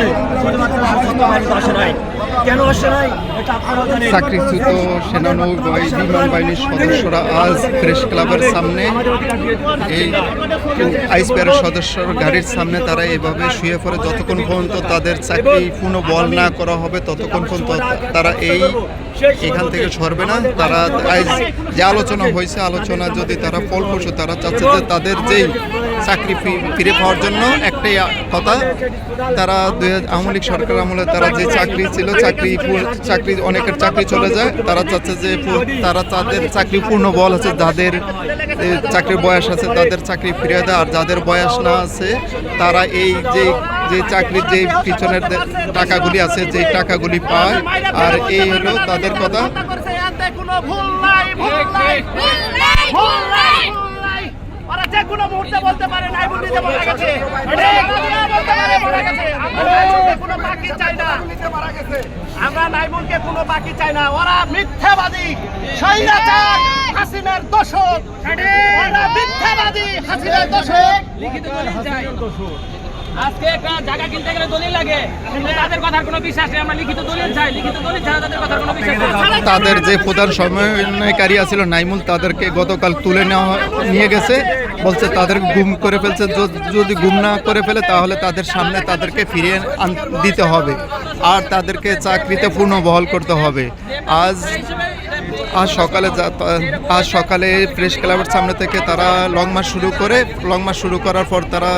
আসছে। শুধুমাত্র আসে নাই। কেন আসে নাই? চাকরিচ্যুত সেনানৌ বাহিনী, বিমান বাহিনীর সদস্যরা আজ প্রেস ক্লাবের সামনে এই আইস আইসপিআরের সদস্যর গাড়ির সামনে তারা এভাবে শুয়ে পড়ে। যতক্ষণ পর্যন্ত তাদের চাকরি পুনঃ বল না করা হবে, ততক্ষণ পর্যন্ত তারা এই এখান থেকে সরবে না। তারা যে আলোচনা হয়েছে, আলোচনা যদি তারা ফলপ্রসূ তারা চাচ্ছে যে তাদের যেই চাকরি ফিরে পাওয়ার জন্য একটাই কথা, তারা দুই হাজার- আওয়ামী লীগ সরকার আমলে তারা যে চাকরি ছিল, চাকরি পু- চাকরি, অনেকের চাকরি চলে যায়। তারা চাচ্ছে যে তারা তাদের চাকরি পূর্ণ বল আছে যাদের চাকরির বয়স আছে তাদের চাকরি ফিরিয়ে দেয়। আর যাদের বয়স না আছে, তারা এই যে যে চাকরির যে পিছনের টাকাগুলি আছে, যে টাকাগুলি পায়, আর এই হলো তাদের কথা। যে কোনো মুহূর্তে বলতে পারে, নাই বলতে পারে মারা গেছে আমরা নাইমুলকে কোনো বাকি চাই না আমরা নাইমুলকে কোনো বাকি চাই না। ওরা মিথ্যাবাদী স্বৈরাচার হাসিনার দোষক ওরা মিথ্যাবাদী হাসিনার দোষক লিখিত চাই। আজকে একটা জায়গা কিনতে গেলে দলিল লাগে। তাদের কথার কোনো বিশ্বাস নেই। আমরা লিখিত দলিল চাই। লিখিত দলিল ছাড়া তাদের কথার কোনো বিশ্বাস তাদের যে প্রধান সমন্বয়কারী আছিল, নাইমুল, তাদেরকে গতকাল তুলে নেওয়া নিয়ে গেছে। বলছে, তাদের গুম করে ফেলছে। যদি গুম না করে ফেলে, তাহলে তাদের সামনে তাদেরকে ফিরিয়ে দিতে হবে। আর তাদেরকে চাকরিতে পূর্ণ বহাল করতে হবে। আজ আজ সকালে আজ সকালে প্রেস ক্লাবের সামনে থেকে তারা লং মার্চ শুরু করে লং মার্চ শুরু করার পর তারা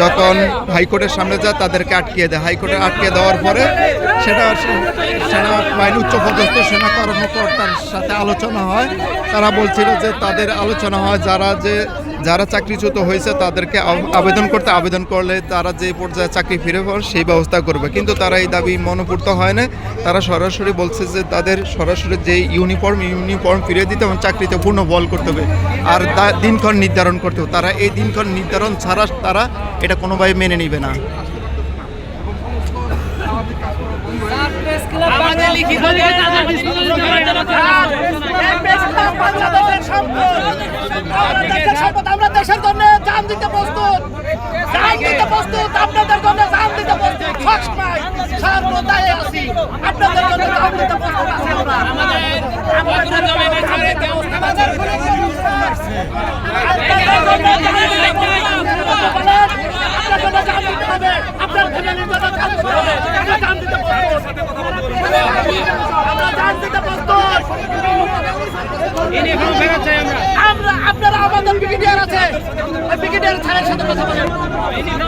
যখন হাইকোর্টের সামনে যায়, তাদেরকে আটকিয়ে দেয়। হাইকোর্টে আটকে দেওয়ার পরে সেটা সেনা বাহিনী উচ্চপদস্থ সেনা কর্মকর্তার সাথে আলোচনা হয়। তারা বলছিল যে তাদের আলোচনা হয় যারা যে যারা চাকরিচ্যুত হয়েছে তাদেরকে আবেদন করতে আবেদন করলে তারা যে পর্যায়ে চাকরি ফিরে পাবে সেই ব্যবস্থা করবে কিন্তু তারা এই দাবি মনোপূর্ত হয় না তারা সরাসরি বলছে যে তাদের সরাসরি যে ইউনিফর্ম ইউনিফর্ম ফিরিয়ে দিতে এবং চাকরিতে পূর্ণ বল করতে হবে আর তা- দিনক্ষণ নির্ধারণ করতে হবে তারা এই দিনক্ষণ নির্ধারণ ছাড়া তারা এটা কোনোভাবে মেনে নিবে না আমাদের লিখিত দিয়ে তাদের লিখিত দলিল জমা দেওয়া এই দেশটা বাংলাদেশের সম্পদ। আমরা দেশের সম্পদ, আমরা দেশের জন্য জান দিতে প্রস্তুত। জান দিতে প্রস্তুত। আপনাদের জন্য জান দিতে প্রস্তুত। সবসময় সর্বদাই আছি। আপনাদের জন্য জান দিতে প্রস্তুত আছি আমরা। আমাদের আপনার ফ্যামিলির জন্য জান দিতে হবে। আমরা জান দিতে প্রস্তুত। আমরা জান ইউনিফর্ম ফেরত চাই আমরা আমরা আপনারা আমাদের ব্রিগেডিয়ার আছে। ব্রিগেডিয়ার স্যারের সাথে কথা বলেন আমরা